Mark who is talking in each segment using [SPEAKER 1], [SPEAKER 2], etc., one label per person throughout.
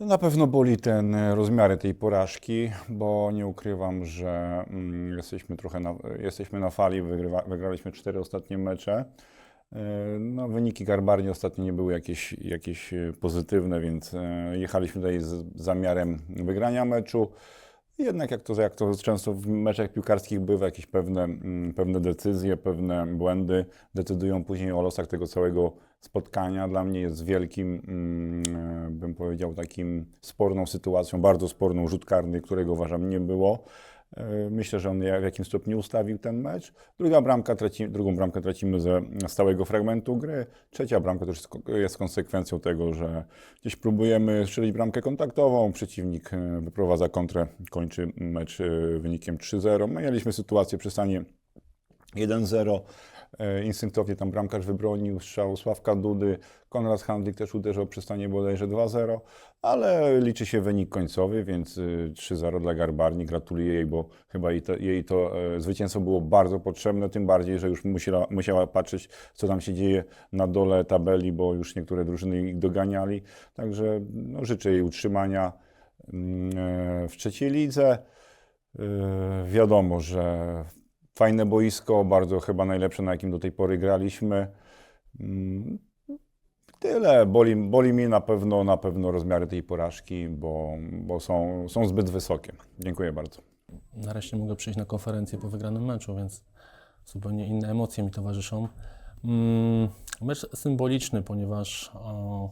[SPEAKER 1] Na pewno boli ten e, rozmiary tej porażki, bo nie ukrywam, że mm, jesteśmy trochę na, jesteśmy na fali, wygrywa, wygraliśmy cztery ostatnie mecze. E, No, wyniki Garbarni ostatnio nie były jakieś, jakieś e, pozytywne, więc jechaliśmy tutaj z zamiarem wygrania meczu. Jednak jak to, jak to często w meczach piłkarskich bywa, jakieś pewne, mm, pewne decyzje, pewne błędy decydują później o losach tego całego spotkania. Dla mnie jest wielkim, mm, e, bym powiedział, takim sporną sytuacją, bardzo sporną rzut karny, którego uważam nie było. E, Myślę, że on w jakimś stopniu ustawił ten mecz. Druga bramka traci, drugą bramkę tracimy ze stałego fragmentu gry. Trzecia bramka też jest ko- jest konsekwencją tego, że gdzieś próbujemy strzelić bramkę kontaktową, przeciwnik e, wyprowadza kontrę, kończy mecz e, wynikiem 3-0. My mieliśmy sytuację przy stanie 1-0. E, Instynktownie tam bramkarz wybronił strzał Sławka Dudy. Konrad Handlik też uderzył przy stanie bodajże 2-0, ale liczy się wynik końcowy, więc y, 3-0 dla Garbarni. Gratuluję jej, bo chyba jej to, jej to e, zwycięstwo było bardzo potrzebne, tym bardziej, że już musiała, musiała patrzeć, co tam się dzieje na dole tabeli, bo już niektóre drużyny ich doganiali. Także no, życzę jej utrzymania mm, e, w trzeciej lidze. Wiadomo, że fajne boisko, bardzo chyba najlepsze, na jakim do tej pory graliśmy. Mm, Tyle. Boli, boli na pewno, na pewno rozmiary tej porażki, bo, bo są, są zbyt wysokie. Dziękuję bardzo.
[SPEAKER 2] Nareszcie mogę przyjść na konferencję po wygranym meczu, więc zupełnie inne emocje mi towarzyszą. Mm, Mecz symboliczny, ponieważ o,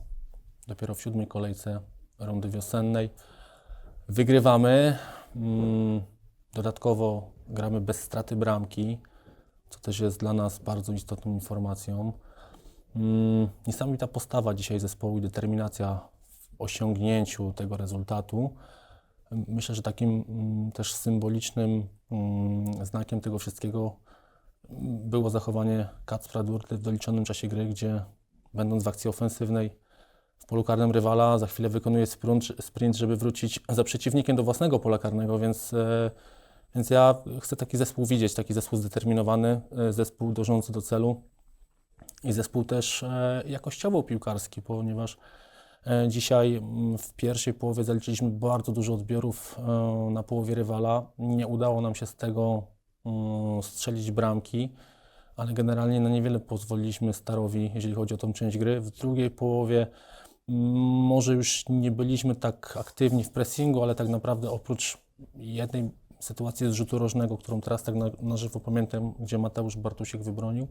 [SPEAKER 2] dopiero w siódmej kolejce rundy wiosennej wygrywamy. Mm, Dodatkowo gramy bez straty bramki, co też jest dla nas bardzo istotną informacją. Mm, Niesamowita postawa dzisiaj zespołu i determinacja w osiągnięciu tego rezultatu. Myślę, że takim mm, też symbolicznym mm, znakiem tego wszystkiego było zachowanie Kacpra Durty w doliczonym czasie gry, gdzie będąc w akcji ofensywnej w polu karnym rywala, za chwilę wykonuje sprint, sprint żeby wrócić za przeciwnikiem do własnego pola karnego, więc, e, więc ja chcę taki zespół widzieć, taki zespół zdeterminowany, e, zespół dążący do celu i zespół też e, jakościowo piłkarski, ponieważ E, Dzisiaj w pierwszej połowie zaliczyliśmy bardzo dużo odbiorów na połowie rywala. Nie udało nam się z tego strzelić bramki, ale generalnie na niewiele pozwoliliśmy Starowi, jeżeli chodzi o tą część gry. W drugiej połowie może już nie byliśmy tak aktywni w pressingu, ale tak naprawdę oprócz jednej sytuacji z rzutu rożnego, którą teraz tak na, na żywo pamiętam, gdzie Mateusz Bartusiek wybronił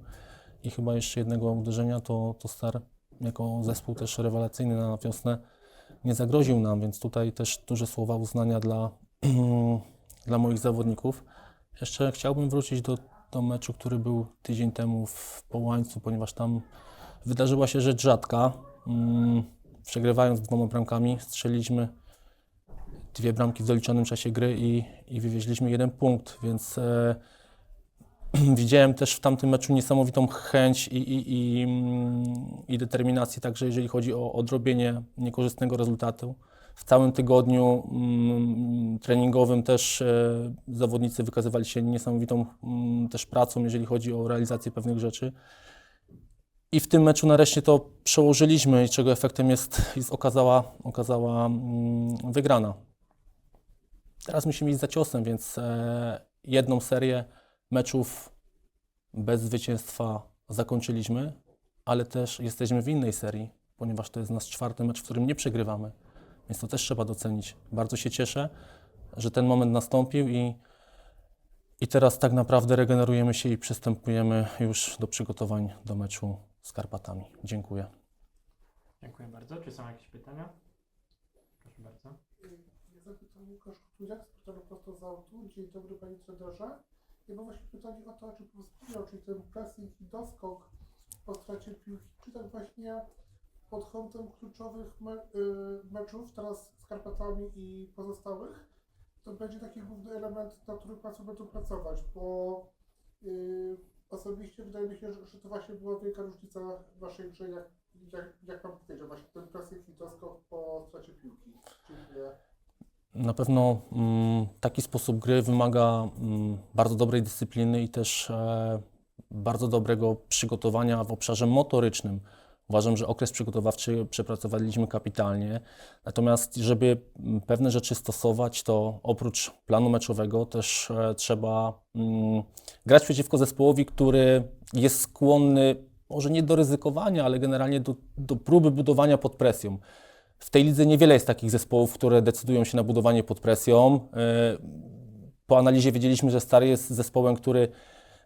[SPEAKER 2] i chyba jeszcze jednego uderzenia, to, to Star jako zespół też rewelacyjny na wiosnę nie zagroził nam, więc tutaj też duże słowa uznania dla, dla moich zawodników. Jeszcze chciałbym wrócić do, do meczu, który był tydzień temu w Połańcu, ponieważ tam wydarzyła się rzecz rzadka. Mm, Przegrywając dwoma bramkami, strzeliliśmy dwie bramki w doliczonym czasie gry i, i wywieźliśmy jeden punkt, więc e, widziałem też w tamtym meczu niesamowitą chęć i, i, i, mm, i determinację, także jeżeli chodzi o odrobienie niekorzystnego rezultatu. W całym tygodniu mm, treningowym też e, zawodnicy wykazywali się niesamowitą mm, też pracą, jeżeli chodzi o realizację pewnych rzeczy. I w tym meczu nareszcie to przełożyliśmy, czego efektem jest, jest okazała, okazała mm, wygrana. Teraz musimy iść za ciosem, więc e, jedną serię meczów bez zwycięstwa zakończyliśmy, ale też jesteśmy w innej serii, ponieważ to jest nasz czwarty mecz, w którym nie przegrywamy. Więc to też trzeba docenić. Bardzo się cieszę, że ten moment nastąpił i, i teraz tak naprawdę regenerujemy się i przystępujemy już do przygotowań do meczu z Karpatami. Dziękuję.
[SPEAKER 3] Dziękuję bardzo. Czy są jakieś pytania? Proszę bardzo.
[SPEAKER 4] Dzień dobry Panie Trenerze. Ja mam właśnie pytanie o to, czy Pan wspomniał, czy ten pressing i doskok po stracie piłki, czy tak właśnie pod kątem kluczowych me, y, meczów, teraz z Karpatami i pozostałych, to będzie taki główny element, na którym Państwo będą pracować, bo y, osobiście wydaje mi się, że, że to właśnie była wielka różnica w Waszej grze, jak, jak, jak Pan powiedział, właśnie ten pressing i doskok po stracie piłki. Dziękuję.
[SPEAKER 2] Na pewno mm, taki sposób gry wymaga mm, bardzo dobrej dyscypliny i też e, bardzo dobrego przygotowania w obszarze motorycznym. Uważam, że okres przygotowawczy przepracowaliśmy kapitalnie. Natomiast, żeby mm, pewne rzeczy stosować, to oprócz planu meczowego też e, trzeba grać przeciwko zespołowi, który jest skłonny może nie do ryzykowania, ale generalnie do, do próby budowania pod presją. W tej lidze niewiele jest takich zespołów, które decydują się na budowanie pod presją. E, Po analizie wiedzieliśmy, że Stary jest zespołem, który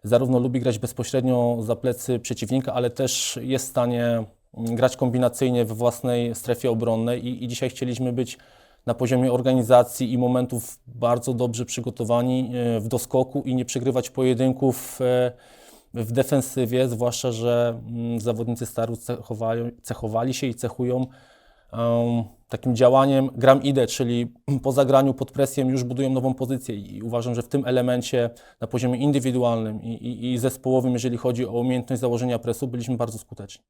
[SPEAKER 2] zarówno lubi grać bezpośrednio za plecy przeciwnika, ale też jest w stanie mm, grać kombinacyjnie we własnej strefie obronnej i, i dzisiaj chcieliśmy być na poziomie organizacji i momentów bardzo dobrze przygotowani e, w doskoku i nie przegrywać pojedynków e, w defensywie, zwłaszcza, że mm, zawodnicy Staru cechowali, cechowali się i cechują takim działaniem gram idę, czyli po zagraniu pod presją już budują nową pozycję i uważam, że w tym elemencie na poziomie indywidualnym i, i, i zespołowym, jeżeli chodzi o umiejętność założenia presu, byliśmy bardzo skuteczni.